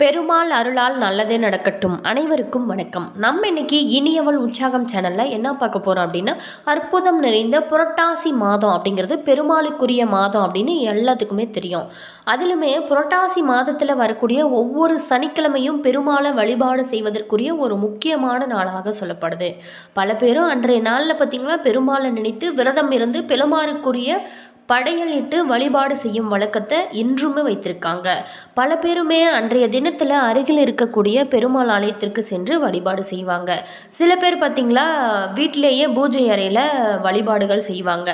பெருமாள் அருளால் நல்லதே நடக்கட்டும். அனைவருக்கும் வணக்கம். நம்ம இன்னைக்கு இனியவள் உற்சாகம் சேனலில் என்ன பார்க்க போகிறோம் அப்படின்னா அற்புதம் நிறைந்த புரட்டாசி மாதம் அப்படிங்கிறது பெருமாளுக்குரிய மாதம் அப்படின்னு எல்லாத்துக்குமே தெரியும். அதிலுமே புரட்டாசி மாதத்தில் வரக்கூடிய ஒவ்வொரு சனிக்கிழமையும் பெருமாளை வழிபாடு செய்வதற்குரிய ஒரு முக்கியமான நாளாக சொல்லப்படுது. பல பேரும் அன்றைய நாளில் பார்த்திங்கன்னா பெருமாளை நினைத்து விரதம் இருந்து பெருமாளுக்குரிய படையலிட்டு வழிபாடு செய்யும் வழக்கத்தை இன்றுமே வைத்திருக்காங்க. பல பேருமே அன்றைய தினத்தில் அருகில் இருக்கக்கூடிய பெருமாள் ஆலயத்திற்கு சென்று வழிபாடு செய்வாங்க. சில பேர் பார்த்திங்களா வீட்டிலேயே பூஜை அறையில் வழிபாடுகள் செய்வாங்க.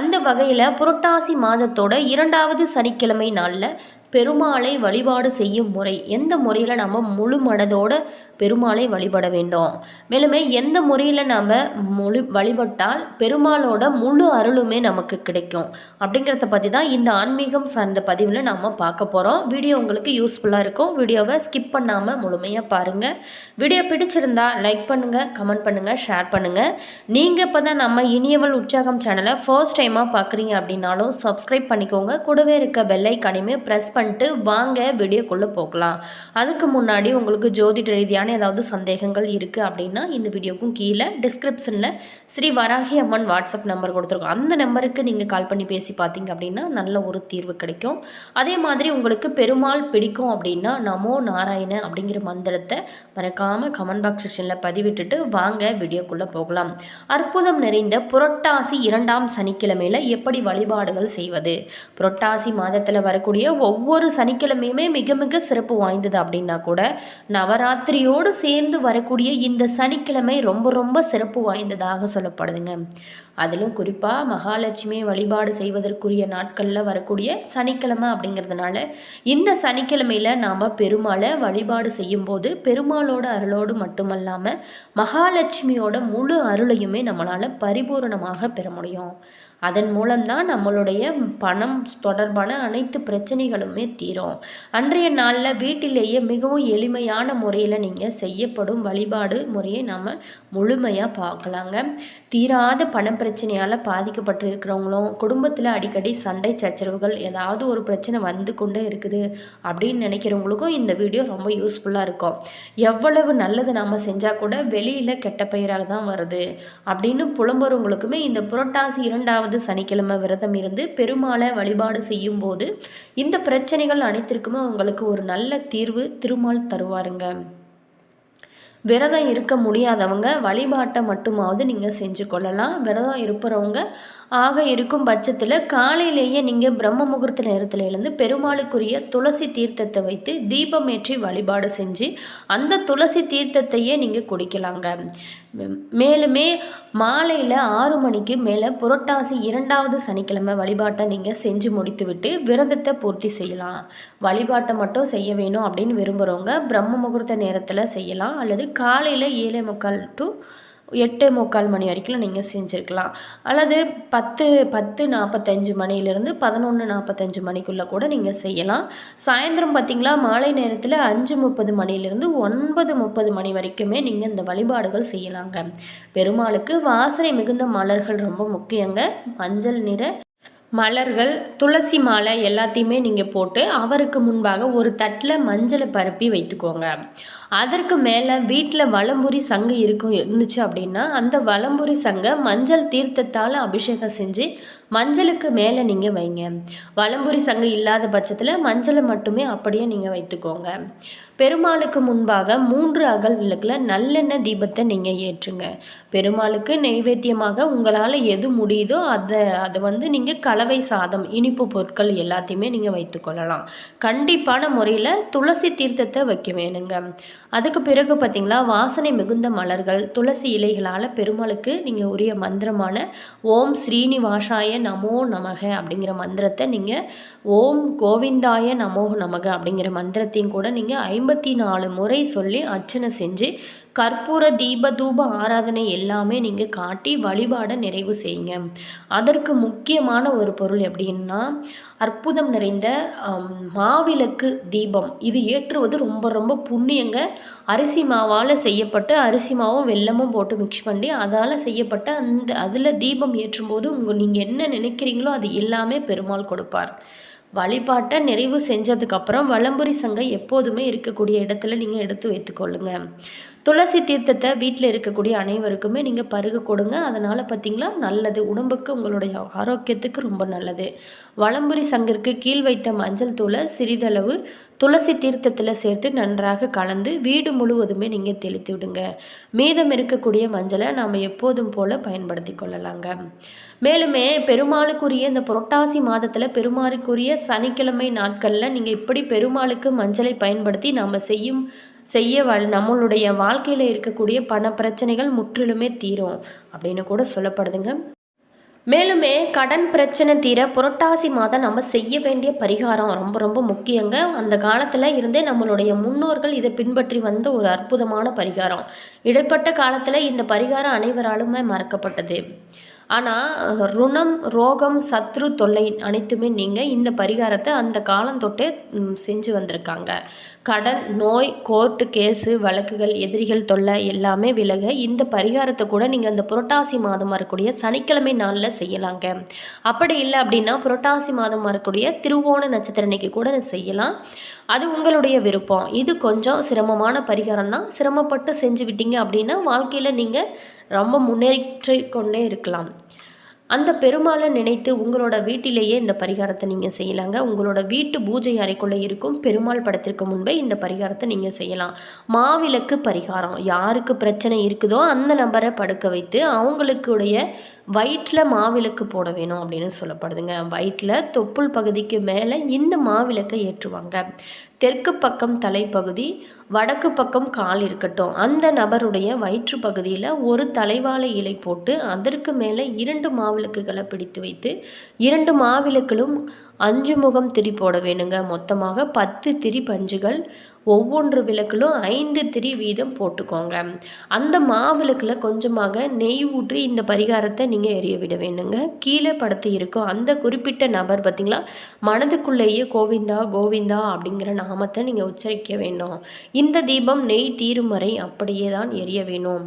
அந்த வகையில் புரட்டாசி மாதத்தோட இரண்டாவது சனிக்கிழமை நாளில் பெருமாளை வழிபாடு செய்யும் முறை. எந்த முறையில் நம்ம முழு மனதோட பெருமாளை வழிபட வேண்டும்? மேலுமே எந்த முறையில் நாம் முழு வழிபட்டால் பெருமாளோட முழு அருளுமே நமக்கு கிடைக்கும்? அப்படிங்கிறத பற்றி தான் இந்த ஆன்மீகம் சார்ந்த பதிவில் நாம் பார்க்க போகிறோம் வீடியோ உங்களுக்கு யூஸ்ஃபுல்லாக இருக்கும். வீடியோவை ஸ்கிப் பண்ணாமல் முழுமையாக பாருங்கள் வீடியோ பிடிச்சிருந்தா லைக் பண்ணுங்கள் கமெண்ட் பண்ணுங்கள் ஷேர் பண்ணுங்கள் நீங்கள் இப்போ தான் நம்ம இனியவள் உற்சாகம் சேனலை ஃபர்ஸ்ட் டைமாக பார்க்குறீங்க அப்படின்னாலும் சப்ஸ்கிரைப் பண்ணிக்கோங்க. கூடவே இருக்க பெல்லைக்கானையுமே ப்ரெஸ் பண்ணிட்டு வாங்க வீடியோக்குள்ளே போகலாம். அதுக்கு முன்னாடி உங்களுக்கு ஜோதிட ரீதியான ஏதாவது சந்தேகங்கள் இருக்குது அப்படின்னா இந்த வீடியோக்கும் கீழே டிஸ்கிரிப்ஷனில் ஸ்ரீ வராகி அம்மன் வாட்ஸ்அப் நம்பர் கொடுத்துருக்கோம். அந்த நம்பருக்கு நீங்கள் கால் பண்ணி பேசி பார்த்தீங்க அப்படின்னா நல்ல ஒரு தீர்வு கிடைக்கும். அதே மாதிரி உங்களுக்கு பெருமாள் பிடிக்கும் அப்படின்னா நமோ நாராயண அப்படிங்கிற மந்திரத்தை மறக்காமல் கமெண்ட் பாக்ஸ் செக்ஷனில் பதிவிட்டுட்டு வாங்க வீடியோக்குள்ளே போகலாம். அற்புதம் நிறைந்த புரட்டாசி இரண்டாம் சனிக்கிழமையில் எப்படி வழிபாடுகள் செய்வது? புரட்டாசி மாதத்தில் வரக்கூடிய ஒவ்வொரு ஒவ்வொரு சனிக்கிழமையுமே மிக மிக சிறப்பு வாய்ந்தது அப்படின்னா கூட நவராத்திரியோடு சேர்ந்து வரக்கூடிய இந்த சனிக்கிழமை ரொம்ப ரொம்ப சிறப்பு வாய்ந்ததாக சொல்லப்படுதுங்க. அதிலும் குறிப்பாக மகாலட்சுமி வழிபாடு செய்வதற்குரிய நாட்களில் வரக்கூடிய சனிக்கிழமை அப்படிங்கிறதுனால இந்த சனிக்கிழமையில் நாம் பெருமாளை வழிபாடு செய்யும்போது பெருமாளோட அருளோடு மட்டுமல்லாமல் மகாலட்சுமியோட முழு அருளையுமே நம்மளால் பரிபூரணமாக பெற முடியும். அதன் மூலம்தான் நம்மளுடைய பணம் தொடர்பான அனைத்து பிரச்சனைகளுமே தீரும். அன்றைய நாளில் வீட்டிலேயே மிகவும் எளிமையான முறையில் நீங்கள் செய்யப்படும் வழிபாடு முறையை நம்ம முழுமையாக பார்க்கலாங்க. தீராத பண பிரச்சனையால் பாதிக்கப்பட்டிருக்கிறவங்களும் குடும்பத்தில் அடிக்கடி சண்டை சச்சரவுகள் ஏதாவது ஒரு பிரச்சனை வந்து கொண்டே இருக்குது அப்படின்னு நினைக்கிறவங்களுக்கும் இந்த வீடியோ ரொம்ப யூஸ்ஃபுல்லாக இருக்கும். எவ்வளவு நல்லது நாம் செஞ்சால் கூட வெளியில் கெட்ட பெயராக தான் வருது அப்படின்னு புலம்புறவங்களுக்குமே இந்த புரட்டாசி இரண்டாவது சனிக்கிழமை விரதம் இருந்து பெருமாளை வழிபாடு செய்யும் போது இந்த பிரச்சனைகள் அனைத்திற்குமே உங்களுக்கு ஒரு நல்ல தீர்வு திருமால் தருவாருங்க. விரதம் இருக்க முடியாதவங்க வழிபாட்டை மட்டுமாவது நீங்கள் செஞ்சு கொள்ளலாம் விரதம் இருப்பவங்க ஆக இருக்கும் பட்சத்தில் காலையிலேயே நீங்கள் பிரம்ம முகூர்த்த நேரத்தில் இருந்து பெருமாளுக்குரிய துளசி தீர்த்தத்தை வைத்து தீபம் ஏற்றி வழிபாடு செஞ்சு அந்த துளசி தீர்த்தத்தையே நீங்கள் குடிக்கலாங்க. மேலுமே மாலையில் ஆறு மணிக்கு மேலே புரட்டாசி இரண்டாவது சனிக்கிழமை வழிபாட்டை நீங்கள் செஞ்சு முடித்துவிட்டு விரதத்தை பூர்த்தி செய்யலாம். வழிபாட்டை மட்டும் செய்ய வேணும் அப்படின்னு விரும்புகிறவங்க பிரம்ம முகூர்த்த நேரத்தில் செய்யலாம். அல்லது காலையில் ஏழை முக்கால் டு எட்டு முக்கால் மணி வரைக்கும் நீங்கள் செஞ்சுருக்கலாம். அல்லது பத்து பத்து நாற்பத்தஞ்சு மணிலேருந்து பதினொன்று நாற்பத்தஞ்சு மணிக்குள்ளே கூட நீங்கள் செய்யலாம். சாயந்தரம் பார்த்திங்களா மாலை நேரத்தில் அஞ்சு முப்பது மணிலேருந்து ஒன்பது முப்பது மணி வரைக்குமே நீங்கள் இந்த வழிபாடுகள் செய்யலாங்க. பெருமாளுக்கு வாசனை மிகுந்த மலர்கள் ரொம்ப முக்கியங்க. மஞ்சள் நிற மலர்கள் துளசி மாலை எல்லாத்தையுமே நீங்கள் போட்டு அவருக்கு முன்பாக ஒரு தட்டில் மஞ்சளை பரப்பி வைத்துக்கோங்க. அதற்கு மேலே வீட்டில் வலம்புரி சங்கு இருக்கும் இருந்துச்சு அப்படின்னா அந்த வலம்புரி சங்கை மஞ்சள் தீர்த்தத்தால் அபிஷேகம் செஞ்சு மஞ்சளுக்கு மேலே நீங்கள் வைங்க. வலம்புரி சங்கு இல்லாத பட்சத்தில் மஞ்சளை மட்டுமே அப்படியே நீங்கள் வைத்துக்கோங்க. பெருமாளுக்கு முன்பாக மூன்று அகல் விளக்கில் நல்லெண்ணெய் தீபத்தை நீங்கள் ஏற்றுங்க. பெருமாளுக்கு நெய்வேத்தியமாக உங்களால் எது முடியுதோ அதை அதை வந்து நீங்கள் கல கலவை சாதம் இனிப்பு பொருட்கள் எல்லாத்தையுமே நீங்கள் வைத்துக்கொள்ளலாம் கண்டிப்பான முறையில் துளசி தீர்த்தத்தை வைக்க வேணுங்க. அதுக்கு பிறகு பார்த்திங்களா வாசனை மிகுந்த மலர்கள் துளசி இலைகளால் பெருமாளுக்கு நீங்கள் உரிய மந்திரமான ஓம் ஸ்ரீனிவாசாய நமோ நமக அப்படிங்கிற மந்திரத்தை நீங்கள் ஓம் கோவிந்தாய நமோ நமக அப்படிங்கிற மந்திரத்தையும் கூட நீங்கள் ஐம்பத்தி நாலு முறை சொல்லி அர்ச்சனை செஞ்சு கற்பூர தீப தூப ஆராதனை எல்லாமே நீங்கள் காட்டி வழிபாடை நிறைவு செய்யுங்க. அதற்கு முக்கியமான ஒரு பொருள் எப்படின்னா அற்புதம் நிறைந்த மாவிளக்கு தீபம். இது ஏற்றுவது ரொம்ப ரொம்ப புண்ணியங்க. அரிசி மாவால் செய்யப்பட்டு அரிசி மாவும் வெல்லமும் போட்டு மிக்ஸ் பண்ணி அதால் செய்யப்பட்ட அந்த அதில் தீபம் ஏற்றும்போது உங்கள் நீங்கள் என்ன நினைக்கிறீங்களோ அது எல்லாமே பெருமாள் கொடுப்பார். வழிபாட்டை நிறைவு செஞ்சதுக்கப்புறம் வளம்புரி சங்கம் எப்போதுமே இருக்கக்கூடிய இடத்துல நீங்கள் எடுத்து வைத்துக்கொள்ளுங்க துளசி தீர்த்தத்தை வீட்டில் இருக்கக்கூடிய அனைவருக்குமே நீங்கள் பருக கொடுங்க. அதனால் பார்த்திங்களா நல்லது. உடம்புக்கு உங்களுடைய ஆரோக்கியத்துக்கு ரொம்ப நல்லது. வளம்புரி சங்கிற்கு கீழ் வைத்த மஞ்சள் தூளை சிறிதளவு துளசி தீர்த்தத்தில் சேர்த்து நன்றாக கலந்து வீடு முழுவதுமே நீங்கள் தெளித்து விடுங்க. மீதம் இருக்கக்கூடிய மஞ்சளை நாம் எப்போதும் போல் பயன்படுத்தி கொள்ளலாங்க. மேலுமே பெருமாளுக்குரிய இந்த புரட்டாசி மாதத்தில் பெருமாளுக்குரிய சனிக்கிழமை நாட்களில் நீங்கள் இப்படி பெருமாளுக்கு மஞ்சளை பயன்படுத்தி நாம் செய்யும் செய்ய வ நம்மளுடைய வாழ்க்கையில் இருக்கக்கூடிய பண பிரச்சனைகள் முற்றிலுமே தீரும் அப்படின்னு கூட சொல்லப்படுதுங்க. மேலுமே கடன் பிரச்சனை தீர புரட்டாசி மாதம் நம்ம செய்ய வேண்டிய பரிகாரம் ரொம்ப ரொம்ப முக்கியங்க. அந்த காலத்தில் இருந்தே நம்மளுடைய முன்னோர்கள் இதை பின்பற்றி வந்த ஒரு அற்புதமான பரிகாரம். இடைப்பட்ட காலத்தில் இந்த பரிகாரம் அனைவராலுமே மறக்கப்பட்டது. ஆனால் ருணம் ரோகம் சத்ரு தொல்லை அனைத்துமே நீங்கள் இந்த பரிகாரத்தை அந்த காலம் தொட்டே செஞ்சு வந்திருக்காங்க. கடன் நோய் கோர்ட்டு கேஸு வழக்குகள் எதிரிகள் தொல்லை எல்லாமே விலக இந்த பரிகாரத்தை கூட நீங்கள் அந்த புரட்டாசி மாதம் வரக்கூடிய சனிக்கிழமை நாளில் செய்யலாங்க. அப்படி இல்லை அப்படின்னா புரட்டாசி மாதம் வரக்கூடிய திருவோண நட்சத்திர அன்னைக்கு கூட செய்யலாம். அது உங்களுடைய விருப்பம். இது கொஞ்சம் சிரமமான பரிகாரம் தான் சிரமப்பட்டு செஞ்சு விட்டீங்க அப்படின்னா வாழ்க்கையில் நீங்கள் ரொம்ப முன்னேற்றி கொண்டே இருக்கலாம். அந்த பெருமாளை நினைத்து உங்களோட வீட்டிலேயே இந்த பரிகாரத்தை நீங்கள் செய்யலாங்க. உங்களோட வீட்டு பூஜை அறைக்குள்ளே இருக்கும் பெருமாள் படத்திற்கு முன்பே இந்த பரிகாரத்தை நீங்கள் செய்யலாம். மாவிளக்கு பரிகாரம். யாருக்கு பிரச்சனை இருக்குதோ அந்த நபரை படுக்க வைத்து அவங்களுக்குடைய வயிற்றில் மாவிளக்கு போட வேணும் அப்படின்னு சொல்லப்படுதுங்க. வயிற்றில் தொப்புள் பகுதிக்கு மேலே இந்த மாவிளக்கை ஏற்றுவாங்க. தெற்கு பக்கம் தலைப்பகுதி வடக்கு பக்கம் கால் இருக்கட்டும். அந்த நபருடைய வயிற்று பகுதியில் ஒரு தலைவாழை இலை போட்டு அதற்கு மேலே இரண்டு மாவிளக்குகளை பிடித்து வைத்து இரண்டு மாவிளக்களும் அஞ்சு முகம் திரி போட வேணுங்க. மொத்தமாக பத்து திரி பஞ்சுகள் ஒவ்வொன்று விளக்கிலும் ஐந்து திரி வீதம் போட்டுக்கோங்க. அந்த மாவிளக்கில் கொஞ்சமாக நெய் ஊற்றி இந்த பரிகாரத்தை நீங்கள் எரிய விட வேணுங்க கீழே படுத்து இருக்கும் அந்த குறிப்பிட்ட நபர் பார்த்திங்களா மனதுக்குள்ளேயே கோவிந்தா கோவிந்தா அப்படிங்கிற நாமத்தை நீங்கள் உச்சரிக்க வேண்டும். இந்த தீபம் நெய் தீரும் வரை அப்படியே தான் எரிய வேணும்.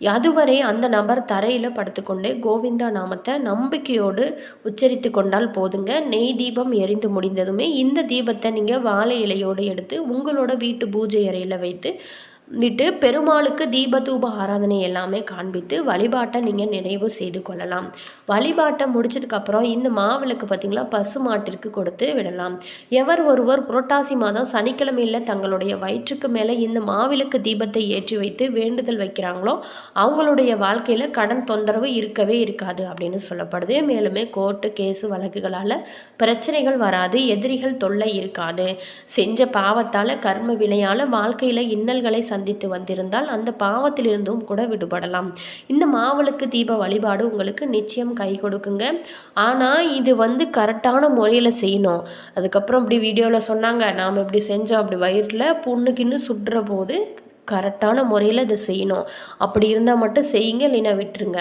அதுவரை அந்த நபர் தரையில் படுத்துக்கொண்டே கோவிந்தா நாமத்தை நம்பிக்கையோடு உச்சரித்து கொண்டால் போதுங்க. நெய் தீபம் எரிந்து முடிந்ததுமே இந்த தீபத்தை நீங்கள் வாழை இலையோடு எடுத்து உங்களோட வீட்டு பூஜை அறையில் வைத்து விட்டு பெருமாளுக்கு தீபதூப ஆராதனை எல்லாமே காண்பித்து வழிபாட்டை நீங்கள் நிறைவு செய்து கொள்ளலாம். வழிபாட்டை முடிச்சதுக்கப்புறம் இந்த மாவிளக்கு பார்த்திங்களா பசு மாட்டிற்கு கொடுத்து விடலாம். எவர் ஒருவர் புரட்டாசி மாதம் சனிக்கிழமையில் தங்களுடைய வயிற்றுக்கு மேலே இந்த மாவிளக்கு தீபத்தை ஏற்றி வைத்து வேண்டுதல் வைக்கிறாங்களோ அவங்களுடைய வாழ்க்கையில் கடன் தொந்தரவு இருக்கவே இருக்காது அப்படின்னு சொல்லப்படுது. மேலுமே கோர்ட்டு கேஸு வழக்குகளால் பிரச்சனைகள் வராது எதிரிகள் தொல்லை இருக்காது. செஞ்ச பாவத்தால் கர்ம வினையால் வாழ்க்கையில் இன்னல்களை சந்தித்து வந்திருந்தால் அந்த பாவத்திலிருந்தும் கூட விடுபடலாம். இந்த மாவிளக்கு தீப வழிபாடு உங்களுக்கு நிச்சயம் கை கொடுக்குங்க. ஆனால் இது வந்து கரெக்டான முறையில் செய்யணும். அதுக்கப்புறம் இப்படி வீடியோவில் சொன்னாங்க. நாம் இப்படி செஞ்சோம். அப்படி வயிற்றில் பொண்ணுக்குன்னு சுடுற போது கரெக்டான முறையில் இதை செய்யணும். அப்படி இருந்தால் மட்டும் செய்யுங்க இல்லைன்னா விட்டுருங்க.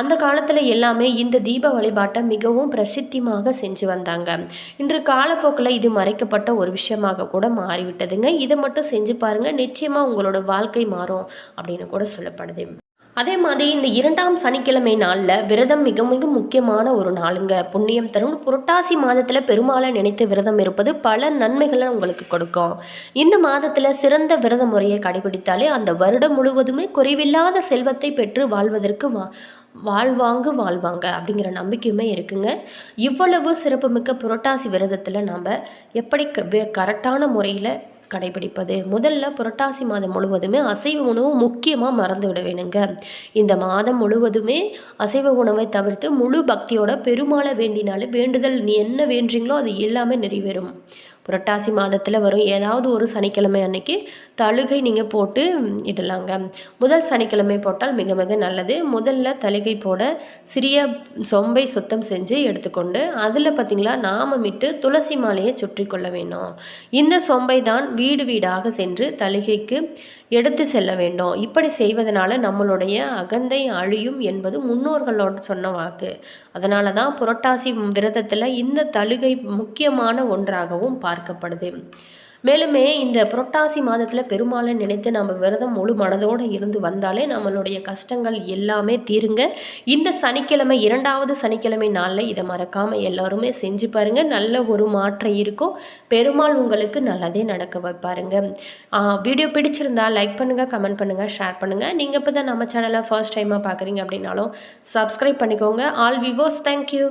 அந்த காலத்தில் எல்லாமே இந்த தீப வழிபாட்டை மிகவும் பிரசித்திமாக செஞ்சு வந்தாங்க. இன்று காலப்போக்கில் இது மறைக்கப்பட்ட ஒரு விஷயமாக கூட மாறிவிட்டதுங்க. இதை மட்டும் செஞ்சு பாருங்கள் நிச்சயமாக உங்களோட வாழ்க்கை மாறும் அப்படின்னு கூட சொல்லப்படுது. அதே மாதிரி இந்த இரண்டாம் சனிக்கிழமை நாளில் விரதம் மிக மிக முக்கியமான ஒரு நாளுங்க. புண்ணியம் தரும். புரட்டாசி மாதத்தில் பெருமாளை நினைத்து விரதம் இருப்பது பல நன்மைகளை உங்களுக்கு கொடுக்கும். இந்த மாதத்தில் சிறந்த விரத முறையை கடைபிடித்தாலே அந்த வருடம் முழுவதுமே குறைவில்லாத செல்வத்தை பெற்று வாழ்வதற்கு வா வாழ்வாங்கு வாழ்வாங்க அப்படிங்கிற நம்பிக்கையுமே இருக்குங்க. இவ்வளவு சிறப்புமிக்க புரட்டாசி விரதத்தில் நாம் எப்படி கரெக்டான முறையில் கடைபிடிப்பது. முதல்ல புரட்டாசி மாதம் முழுவதுமே அசைவ உணவு முக்கியமாக மறந்து விட வேணுங்க. இந்த மாதம் முழுவதுமே அசைவ உணவை தவிர்த்து முழு பக்தியோட பெருமாளை வேண்டினாலே வேண்டுதல் நீ என்ன வேண்டீங்களோ அது எல்லாமே நிறைவேறும். புரட்டாசி மாதத்தில் வரும். ஏதாவது ஒரு சனிக்கிழமை அன்னைக்கு தழுகை நீங்கள் போட்டு இடலாங்க. முதல் சனிக்கிழமை போட்டால் மிக மிக நல்லது. முதல்ல தழுகை போட சிறிய சொம்பை சுத்தம் செஞ்சு எடுத்துக்கொண்டு அதில் பார்த்திங்களா நாமமிட்டு துளசி மாலையை சுற்றி கொள்ள வேணும். இந்த சொம்பை தான் வீடு வீடாக சென்று தழுகைக்கு எடுத்து செல்ல வேண்டும். இப்படி செய்வதனால நம்மளுடைய அகந்தை அழியும் என்பது முன்னோர்களோடு சொன்ன வாக்கு. அதனால தான் புரட்டாசி விரதத்தில் இந்த தழுகை முக்கியமான ஒன்றாகவும் பார்க்கப்படுது. மேலுமே இந்த புரட்டாசி மாதத்தில் பெருமாளை நினைத்து நம்ம விரதம் முழு மனதோடு இருந்து வந்தாலே நம்மளுடைய கஷ்டங்கள் எல்லாமே தீருங்க. இந்த சனிக்கிழமை இரண்டாவது சனிக்கிழமை நாளில் இதை மறக்காமல் எல்லாருமே செஞ்சு பாருங்கள் நல்ல ஒரு மாற்றம் இருக்கும். பெருமாள் உங்களுக்கு நல்லதே நடக்க வைப்பாருங்க. வீடியோ பிடிச்சிருந்தா லைக் பண்ணுங்கள் கமெண்ட் பண்ணுங்கள் ஷேர் பண்ணுங்கள் நீங்கள் இப்போ தான் நம்ம சேனலை ஃபர்ஸ்ட் டைமாக பார்க்குறீங்க அப்படின்னாலும் சப்ஸ்கிரைப் பண்ணிக்கோங்க. All விவோஸ் thank you